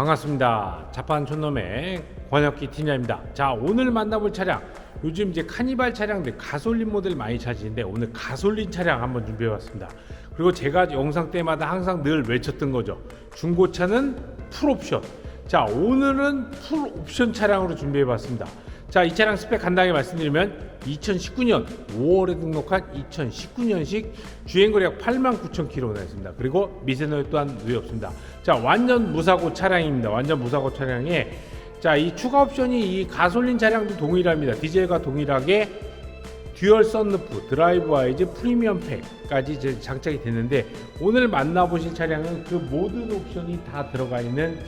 반갑습니다. 자판 촌놈의 권혁기 팀장입니다. 자 오늘 만나볼 차량 요즘 이제 카니발 차량들 가솔린 모델 많이 찾으시는데 오늘 가솔린 차량 한번 준비해봤습니다. 그리고 제가 영상 때마다 항상 늘 외쳤던 거죠. 중고차는 풀옵션. 자 오늘은 풀옵션 차량으로 준비해 봤습니다. 자 이 차량 스펙 간단하게 말씀드리면 2019년 5월에 등록한 2019년식 주행거리 약 89,000km나 있습니다. 그리고 미세노 또한 누이 없습니다. 자 완전 무사고 차량입니다. 완전 무사고 차량에 자 이 추가 옵션이 이 가솔린 차량도 동일합니다. 디젤과 동일하게 듀얼 썬루프, 드라이브 와이즈 프리미엄 팩까지 장착이 됐는데 오늘 만나보실 차량은 그 모든 옵션이 다 들어가 있는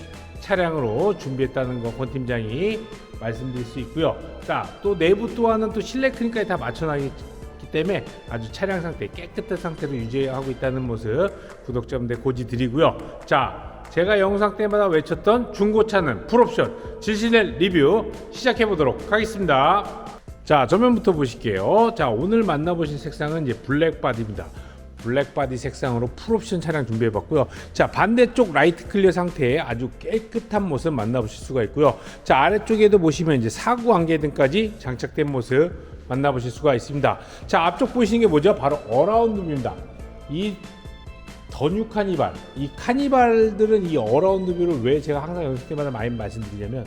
차량으로 준비했다는 거권 팀장이 말씀드릴 수 있고요. 자, 또 내부 또한은 또 실내 크림까지 다 맞춰놨기 때문에 아주 차량 상태 깨끗한 상태로 유지하고 있다는 모습 구독자분들 고지 드리고요. 자, 제가 영상 때마다 외쳤던 중고차는 풀옵션 질신의 리뷰 시작해 보도록 하겠습니다. 자, 전면부터 보실게요. 자, 오늘 만나보신 색상은 이제 블랙 바디입니다. 블랙 바디 색상으로 풀옵션 차량 준비해봤고요. 자 반대쪽 라이트 클리어 상태에 아주 깨끗한 모습 만나보실 수가 있고요. 자 아래쪽에도 보시면 이제 사구 안개등까지 장착된 모습 만나보실 수가 있습니다. 자 앞쪽 보시는 게 뭐죠? 바로 어라운드뷰입니다. 이 더뉴 카니발, 이 카니발들은 이 어라운드뷰를 왜 제가 항상 연습 때마다 많이 말씀드리냐면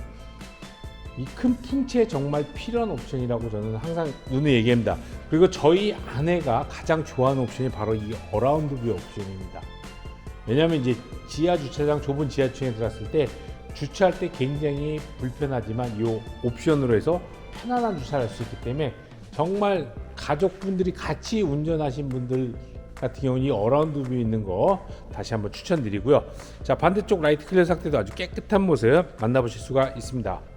이 큰 풍채 정말 필요한 옵션이라고 저는 항상 눈에 얘기합니다. 그리고 저희 아내가 가장 좋아하는 옵션이 바로 이 어라운드 뷰 옵션입니다. 왜냐하면 이제 지하 주차장 좁은 지하층에 들어갔을 때 주차할 때 굉장히 불편하지만 이 옵션으로 해서 편안한 주차를 할 수 있기 때문에 정말 가족분들이 같이 운전하신 분들 같은 경우는 이 어라운드 뷰 있는 거 다시 한번 추천드리고요. 자 반대쪽 라이트 클리어 상태도 아주 깨끗한 모습 만나보실 수가 있습니다.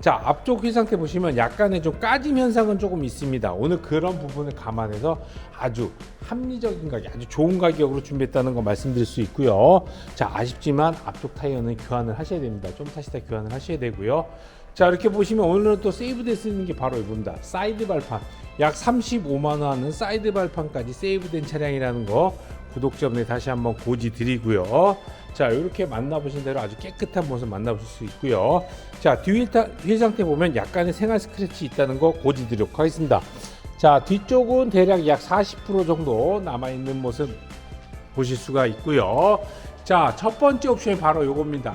자 앞쪽 휠 상태 보시면 약간의 좀 까짐 현상은 조금 있습니다. 오늘 그런 부분을 감안해서 아주 합리적인 가격 아주 좋은 가격으로 준비했다는 거 말씀드릴 수 있고요. 자 아쉽지만 앞쪽 타이어는 교환을 하셔야 됩니다. 좀 타시다 교환을 하셔야 되고요. 자 이렇게 보시면 오늘은 또 세이브돼 쓰는 게 바로 이겁니다. 사이드 발판. 약 35만 원 하는 사이드 발판까지 세이브된 차량이라는 거 구독자분들 다시 한번 고지 드리고요. 자, 이렇게 만나보신 대로 아주 깨끗한 모습 만나보실 수 있고요. 자, 뒤휠 휠 상태 보면 약간의 생활 스크래치 있다는 거 고지 드리도록 하겠습니다. 자, 뒤쪽은 대략 약 40% 정도 남아있는 모습 보실 수가 있고요. 자, 첫 번째 옵션이 바로 이겁니다.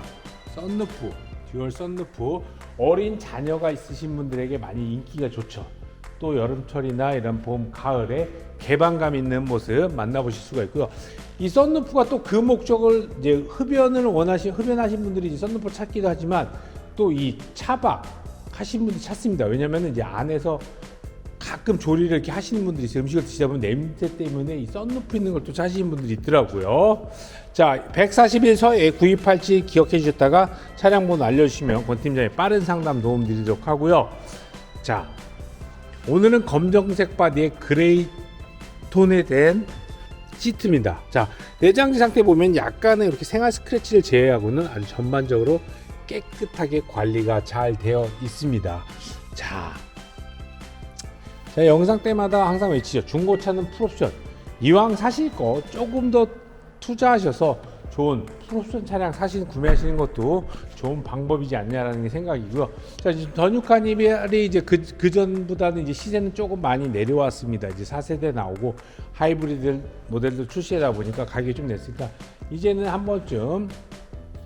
썬루프, 듀얼 썬루프. 어린 자녀가 있으신 분들에게 많이 인기가 좋죠. 또 여름철이나 이런 봄, 가을에 개방감 있는 모습 만나보실 수가 있고요. 이 썬루프가 또 그 목적을 이제 흡연을 원하시 흡연하신 분들이 이제 썬루프 찾기도 하지만 또 이 차박 하신 분들 찾습니다. 왜냐면은 이제 안에서 가끔 조리를 이렇게 하시는 분들이 있어요. 음식을 드시다 보면 냄새 때문에 이 썬루프 있는 걸 또 찾으시는 분들이 있더라고요. 자, 141서에 구입할지 기억해 주셨다가 차량 번호 알려주시면 권 팀장이 빠른 상담 도움 드리도록 하고요. 자, 오늘은 검정색 바디에 그레이 톤에 된 시트입니다. 자, 내장지 상태 보면 약간의 이렇게 생활 스크래치를 제외하고는 아주 전반적으로 깨끗하게 관리가 잘 되어 있습니다. 자, 자 영상 때마다 항상 외치죠. 중고차는 풀옵션. 이왕 사실 거 조금 더 투자하셔서 좋은 풀옵션 차량 사실 구매하시는 것도 좋은 방법이지 않냐라는 게 생각이고요. 자, 지금 더뉴카니발이 이제 그, 그 전보다는 이제 시세는 조금 많이 내려왔습니다. 이제 4세대 나오고 하이브리드 모델도 출시하다 보니까 가격이 좀 냈으니까 이제는 한 번쯤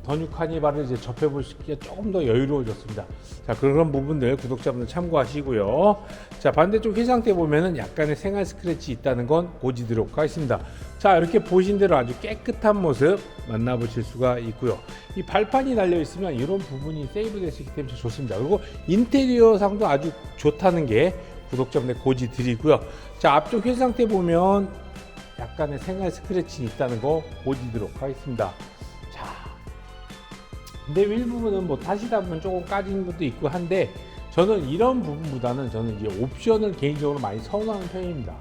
더뉴 카니발을 이제 접해보시기가 조금 더 여유로워졌습니다. 자, 그런 부분들 구독자분들 참고하시고요. 자, 반대쪽 휠 상태 보면은 약간의 생활 스크래치 있다는 건 고지도록 하겠습니다. 자, 이렇게 보신 대로 아주 깨끗한 모습 만나보실 수가 있고요. 이 발판이 달려 있으면 이런 부분이 세이브 있기 때문에 좋습니다. 그리고 인테리어 상도 아주 좋다는 게 구독자분들 고지 드리고요. 자, 앞쪽 휠 상태 보면 약간의 생활 스크래치 있다는 거 고지도록 하겠습니다. 자, 근데 일부분은 뭐 타시다 보면 조금 까지는 것도 있고 한데 저는 이런 부분보다는 저는 이제 옵션을 개인적으로 많이 선호하는 편입니다.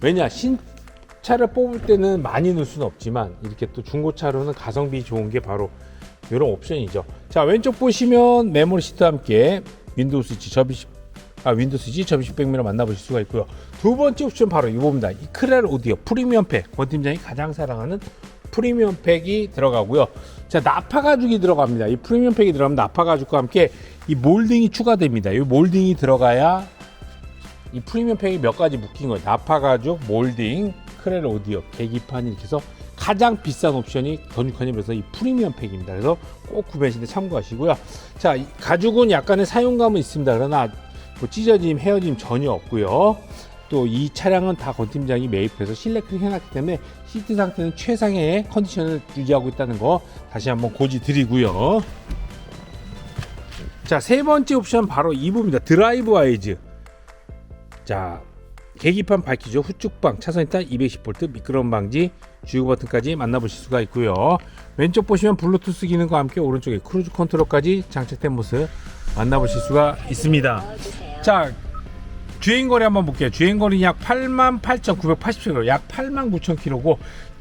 왜냐 신차를 뽑을 때는 많이 넣을 수는 없지만 이렇게 또 중고차로는 가성비 좋은 게 바로 이런 옵션이죠. 자 왼쪽 보시면 메모리 시트와 함께 윈도우 스위치 접이식 아 윈도우 스위치 접이식 백미러 만나보실 수가 있고요. 두 번째 옵션 바로 이겁니다. 이 크렐 오디오 프리미엄 팩 권 팀장이 가장 사랑하는 프리미엄 팩이 들어가고요. 자, 나파 가죽이 들어갑니다. 이 프리미엄 팩이 들어가면 나파 가죽과 함께 이 몰딩이 추가됩니다. 이 몰딩이 들어가야 이 프리미엄 팩이 몇 가지 묶인 거예요. 나파 가죽, 몰딩, 크렐 오디오, 계기판 이렇게 해서 가장 비싼 옵션이 더뉴카님에서 이 프리미엄 팩입니다. 그래서 꼭 구매하실 때 참고하시고요. 자, 이 가죽은 약간의 사용감은 있습니다. 그러나 뭐 찢어짐, 헤어짐 전혀 없고요. 또 이 차량은 다권 팀장이 매입해서 실내크를 해놨기 때문에 시트 상태는 최상의 컨디션을 유지하고 있다는 거 다시 한번 고지 드리고요. 자, 세 번째 옵션 바로 이부입니다. 드라이브 와이즈. 자, 계기판 밝히죠. 후측방 차선 일단 210V 미끄럼 방지 주유 버튼까지 만나보실 수가 있고요. 왼쪽 보시면 블루투스 기능과 함께 오른쪽에 크루즈 컨트롤까지 장착된 모습 만나보실 수가 있습니다. 자, 주행거리 한번 볼게요. 주행거리 약 88,980km, 약 89,000km고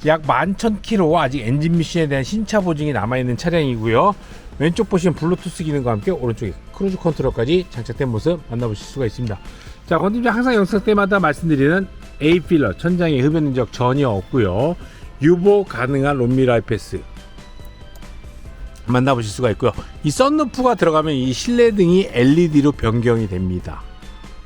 약 11,000km 아직 엔진 미션에 대한 신차 보증이 남아있는 차량이고요. 왼쪽 보시면 블루투스 기능과 함께 오른쪽에 크루즈 컨트롤까지 장착된 모습 만나보실 수가 있습니다. 자, 건팀장 항상 영상 때마다 말씀드리는 A 필러 천장에 흡연 흔적 전혀 없고요. 유보 가능한 롬미라이 패스 만나보실 수가 있고요. 이 썬루프가 들어가면 이 실내등이 LED로 변경이 됩니다.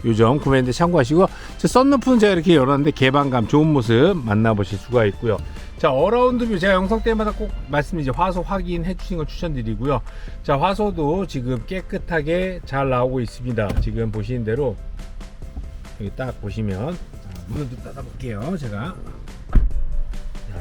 요점 구매인데 참고하시고 자, 썬루프는 제가 이렇게 열었는데 개방감 좋은 모습 만나보실 수가 있고요. 자 어라운드 뷰 제가 영상 때마다 꼭 말씀드리죠 화소 확인해 주신 걸 추천드리고요. 자 화소도 지금 깨끗하게 잘 나오고 있습니다. 지금 보시는 대로 여기 딱 보시면 자, 문을 좀 닫아볼게요. 제가 자,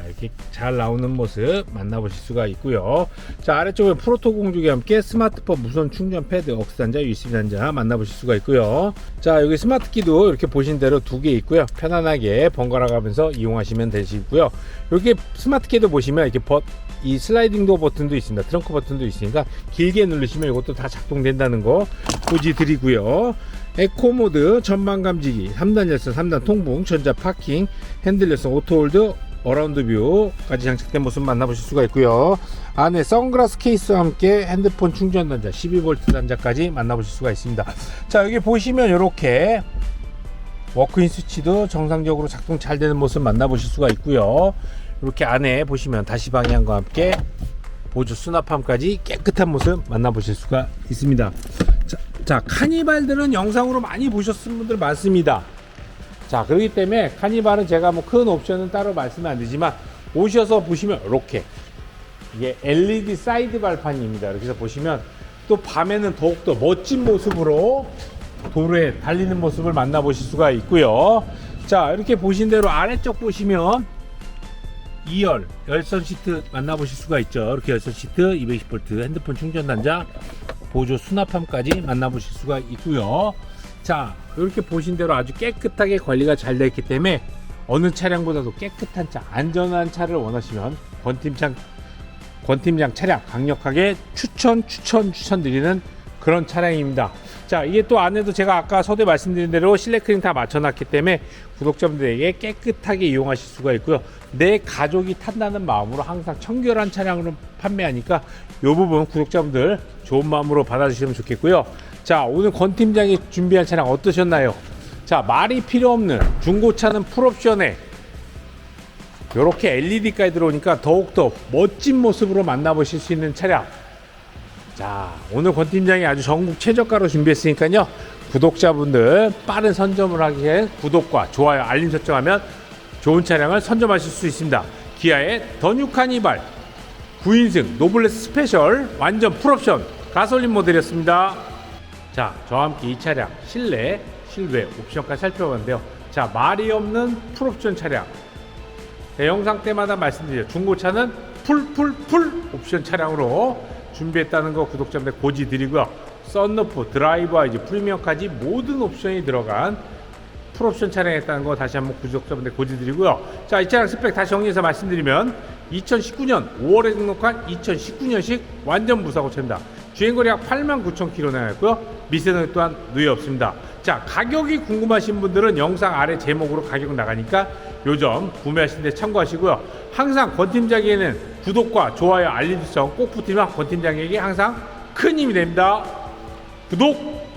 이렇게 잘 나오는 모습 만나보실 수가 있고요. 자, 아래쪽에 프로토 공조기와 함께 스마트폰 무선 충전 패드, 억스 단자, USB 단자 만나보실 수가 있고요. 자, 여기 스마트 키도 이렇게 보신 대로 두 개 있고요. 편안하게 번갈아 가면서 이용하시면 되시고요. 여기 스마트 키도 보시면 이렇게 버, 이 슬라이딩 도어 버튼도 있습니다. 트렁크 버튼도 있으니까 길게 누르시면 이것도 다 작동된다는 거 고지 드리고요. 에코 모드, 전방 감지기, 3단 열선, 3단 통풍, 전자 파킹, 핸들 열선, 오토홀드, 어라운드 뷰까지 장착된 모습 만나보실 수가 있고요. 안에 선글라스 케이스와 함께 핸드폰 충전 단자 12V 단자까지 만나보실 수가 있습니다. 자 여기 보시면 이렇게 워크인 스위치도 정상적으로 작동 잘 되는 모습 만나보실 수가 있고요. 이렇게 안에 보시면 다시 방향과 함께 보조 수납함까지 깨끗한 모습 만나보실 수가 있습니다. 자, 자 카니발들은 영상으로 많이 보셨을 분들 많습니다. 자 그렇기 때문에 카니발은 제가 뭐 큰 옵션은 따로 말씀은 안 드리지만 오셔서 보시면 이렇게 이게 LED 사이드 발판입니다. 이렇게 해서 보시면 또 밤에는 더욱더 멋진 모습으로 도로에 달리는 모습을 만나보실 수가 있고요. 자 이렇게 보신 대로 아래쪽 보시면 2열 열선 시트 만나보실 수가 있죠. 이렇게 열선 시트 220V 핸드폰 충전 단자 보조 수납함까지 만나보실 수가 있고요. 자 이렇게 보신 대로 아주 깨끗하게 관리가 잘 되어 있기 때문에 어느 차량보다도 깨끗한 차 안전한 차를 원하시면 권팀장 권팀장 차량 강력하게 추천 추천 추천드리는 그런 차량입니다. 자 이게 또 안에도 제가 아까 서두에 말씀드린 대로 실내 크림 다 맞춰놨기 때문에 구독자분들에게 깨끗하게 이용하실 수가 있고요. 내 가족이 탄다는 마음으로 항상 청결한 차량으로 판매하니까 이 부분 구독자분들 좋은 마음으로 받아주시면 좋겠고요. 자 오늘 권 팀장이 준비한 차량 어떠셨나요? 자 말이 필요 없는 중고차는 풀옵션에 이렇게 LED까지 들어오니까 더욱더 멋진 모습으로 만나보실 수 있는 차량. 자 오늘 권 팀장이 아주 전국 최저가로 준비했으니까요. 구독자분들 빠른 선점을 하기 위해 구독과 좋아요 알림 설정하면 좋은 차량을 선점하실 수 있습니다. 기아의 더뉴 카니발 9인승 노블레스 스페셜 완전 풀옵션 가솔린 모델이었습니다 자 저와 함께 이 차량 실내 실외 옵션까지 살펴봤는데요 자 말이 없는 풀옵션 차량 제 영상 때마다 말씀드려요. 중고차는 풀풀풀 옵션 차량으로 준비했다는 거 구독자분들 고지 드리고요. 썬루프, 드라이브 아이즈, 프리미엄까지 모든 옵션이 들어간 풀옵션 차량이었다는 거 다시 한번 구독자분들 고지 드리고요. 자, 이 차량 스펙 다시 정리해서 말씀드리면 2019년 5월에 등록한 2019년식 완전 무사고 차입니다. 주행거리 약 8만 9천 킬로 나왔고요. 미세노 또한 누이 없습니다. 자, 가격이 궁금하신 분들은 영상 아래 제목으로 가격 나가니까 요점 구매하시는 데 참고하시고요. 항상 권 팀장에게는 구독과 좋아요, 알림 설정 꼭 붙으면 권 팀장에게 항상 큰 힘이 됩니다. 구독!